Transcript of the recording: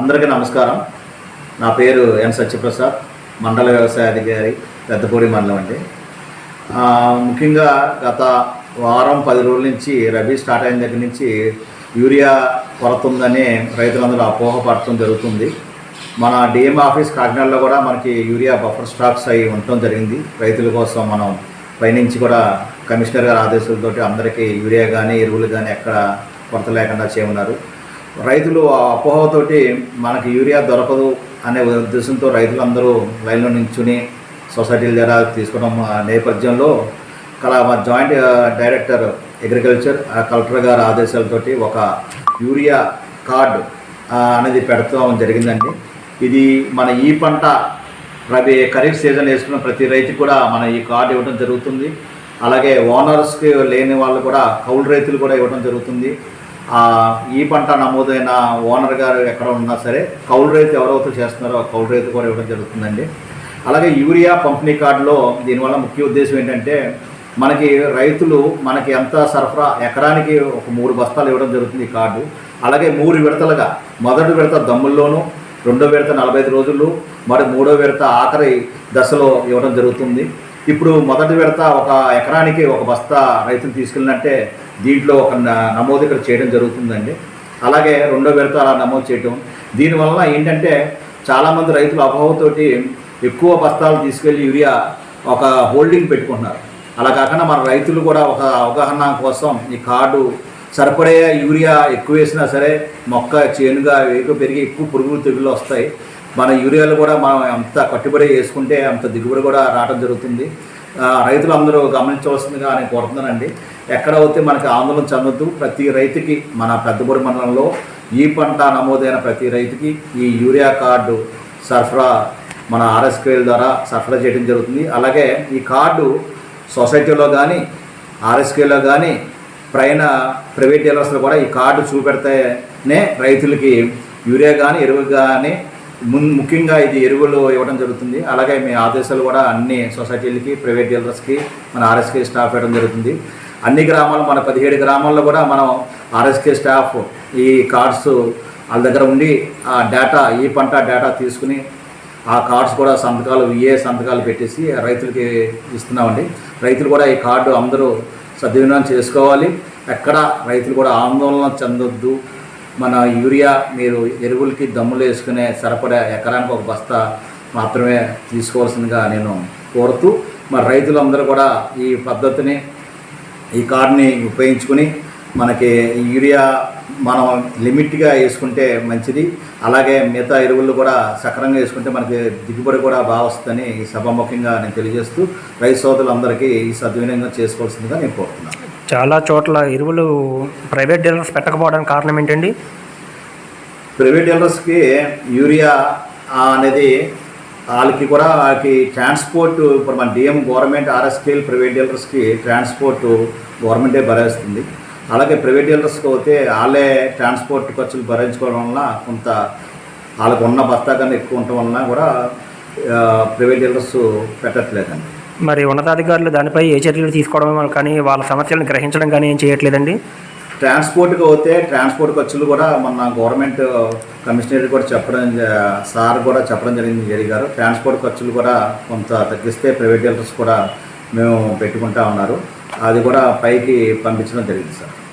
అందరికీ నమస్కారం. నా పేరు ఎన్ సత్యప్రసాద్ మండల వ్యవసాయ అధికారి పెద్దపూడి మండలం అండి. ముఖ్యంగా గత వారం పది రోజుల నుంచి రబీ స్టార్ట్ అయిన దగ్గర నుంచి యూరియా కొరత ఉందని రైతులందరూ అపోహ పడటం జరుగుతుంది. మన డిఎం ఆఫీస్ కాకినాడలో కూడా మనకి యూరియా బఫర్ స్టాక్స్ అవి ఉండటం జరిగింది. రైతుల కోసం మనం పైనుంచి కూడా కమిషనర్ గారి ఆదేశాలతోటి అందరికీ యూరియా కానీ ఎరువులు కానీ ఎక్కడ కొరత లేకుండా చేయమన్నారు. రైతులు ఆ అపోహతోటి మనకి యూరియా దొరకదు అనే ఉద్దేశంతో రైతులందరూ లైన్లో నించుని సొసైటీల ద్వారా తీసుకోవడం నేపథ్యంలో కల మా జాయింట్ డైరెక్టర్ అగ్రికల్చర్ కలెక్టర్ గారి ఆదేశాలతోటి ఒక యూరియా కార్డు అనేది పెడతాం జరిగిందండి. ఇది మన ఈ పంట రబీ ఖరీఫ్ సీజన్ వేసుకున్న ప్రతి రైతు కూడా మన ఈ కార్డు ఇవ్వడం జరుగుతుంది. అలాగే ఓనర్స్కి లేని వాళ్ళు కూడా కౌలు రైతులు కూడా ఇవ్వడం జరుగుతుంది. ఈ పంట నమోదైన ఓనర్ గారు ఎక్కడ ఉన్నా సరే కౌలు రైతు ఎవరైతే చేస్తున్నారో ఆ కౌలు రైతు కూడా ఇవ్వడం జరుగుతుందండి. అలాగే యూరియా పంపిణీ కార్డులో దీనివల్ల ముఖ్య ఉద్దేశం ఏంటంటే మనకి రైతులు మనకి ఎంత సరఫరా ఎకరానికి ఒక మూడు బస్తాలు ఇవ్వడం జరుగుతుంది ఈ కార్డు. అలాగే మూడు విడతలుగా మొదటి విడత దమ్ముల్లోనూ రెండో విడత నలభై ఐదు రోజులు మరి మూడో విడత ఆఖరి దశలో ఇవ్వడం జరుగుతుంది. ఇప్పుడు మొదటి విడత ఒక ఎకరానికి ఒక బస్తా రైతులు తీసుకెళ్ళినట్టే దీంట్లో ఒక న- నమోదు ఇక్కడ చేయడం జరుగుతుందండి. అలాగే రెండో విడత అలా నమోదు చేయటం. దీనివల్ల ఏంటంటే చాలామంది రైతులు అభావంతోటి ఎక్కువ బస్తాలు తీసుకెళ్ళి యూరియా ఒక హోల్డింగ్ పెట్టుకుంటున్నారు. అలా కాకుండా మన రైతులు కూడా ఒక అవగాహన కోసం ఈ కార్డు సరిపడే యూరియా ఎక్కువ వేసినా సరే మొక్క చేనుగా ఎక్కువ పెరిగి ఎక్కువ పురుగులు తెగులు వస్తాయి. మన యూరియాలు కూడా మనం అంత కట్టుబడి వేసుకుంటే అంత దిగుబడి కూడా రావడం జరుగుతుంది. రైతులు అందరూ గమనించవలసిందిగా నేను కోరుతున్నానండి. ఎక్కడ అయితే మనకి ఆందోళన చెందొద్దు. ప్రతి రైతుకి మన పెద్దపూడి మండలంలో ఈ పంట నమోదైన ప్రతి రైతుకి ఈ యూరియా కార్డు సరఫరా మన ఆర్ఎస్కేఎల్ ద్వారా సరఫరా చేయడం జరుగుతుంది. అలాగే ఈ కార్డు సొసైటీలో కానీ ఆర్ఎస్కేలో కానీ పైన ప్రైవేట్ డీలర్స్లో కూడా ఈ కార్డు చూపెడితేనే రైతులకి యూరియా కానీ ఎరువు కానీ ముఖ్యంగా ఇది ఎరువులు ఇవ్వడం జరుగుతుంది. అలాగే మీ ఆదేశాలు కూడా అన్ని సొసైటీలకి ప్రైవేట్ డీలర్స్కి మన ఆర్ఎస్కే స్టాఫ్ ఇవ్వడం జరుగుతుంది. అన్ని గ్రామాలు మన పదిహేడు గ్రామాల్లో కూడా మనం ఆర్ఎస్కే స్టాఫ్ ఈ కార్డ్స్ వాళ్ళ దగ్గర ఉండి ఆ డేటా ఈ పంట డేటా తీసుకుని ఆ కార్డ్స్ కూడా సంతకాలు ఏ సంతకాలు పెట్టేసి రైతులకి ఇస్తున్నామండి. రైతులు కూడా ఈ కార్డు అందరూ సద్వినియోగం చేసుకోవాలి. ఎక్కడ రైతులు కూడా ఆందోళన చెందొద్దు. మన యూరియా మీరు ఎరువులకి దమ్ములు వేసుకునే సరిపడా ఎకరానికి ఒక బస్తా మాత్రమే తీసుకోవాల్సిందిగా నేను కోరుతూ మరి రైతులందరూ కూడా ఈ పద్ధతిని ఈ కార్డ్ని ఉపయోగించుకుని మనకి యూరియా మనం లిమిట్గా వేసుకుంటే మంచిది. అలాగే మిగతా ఎరువులు కూడా సక్రంగా వేసుకుంటే మనకి దిగుబడి కూడా బాగా వస్తుందని ఈ సభాముఖంగా నేను తెలియజేస్తూ రైతు సోదరులందరికీ ఈ సద్వినియోగం చేసుకోవాల్సిందిగా నేను కోరుతున్నాను. చాలా చోట్ల ఎరువులు ప్రైవేట్ డీలర్స్ పెట్టకపోవడానికి కారణం ఏంటండి? ప్రైవేట్ డీలర్స్కి యూరియా అనేది వాళ్ళకి కూడా వాళ్ళకి ట్రాన్స్పోర్ట్ ఇప్పుడు మన డిఎం గవర్నమెంట్ ఆర్ఎస్కేల్ ప్రైవేట్ డీలర్స్కి ట్రాన్స్పోర్ట్ గవర్నమెంటే భరేస్తుంది. అలాగే ప్రైవేట్ డీలర్స్కి అయితే వాళ్ళే ట్రాన్స్పోర్ట్ ఖర్చులు భరించుకోవడం వలన కొంత వాళ్ళకు ఉన్న బస్తా కన్నా ఎక్కువ ఉండటం వలన కూడా ప్రైవేట్ డీలర్స్ పెట్టట్లేదండి. మరి ఉన్నతాధికారులు దానిపై ఏ చర్యలు తీసుకోవడం కానీ వాళ్ళ సమస్యలను గ్రహించడం కానీ ఏం చేయట్లేదండి? ట్రాన్స్పోర్ట్కి పోతే ట్రాన్స్పోర్ట్ ఖర్చులు కూడా మన గవర్నమెంట్ కమిషనర్ కూడా చెప్పడం సార్ కూడా చెప్పడం జరిగింది జరిగారు ట్రాన్స్పోర్ట్ ఖర్చులు కూడా కొంత తగ్గిస్తే ప్రైవేట్ డీలర్స్ కూడా మేము పెట్టుకుంటా ఉన్నారు. అది కూడా పైకి పంపించడం జరిగింది సార్.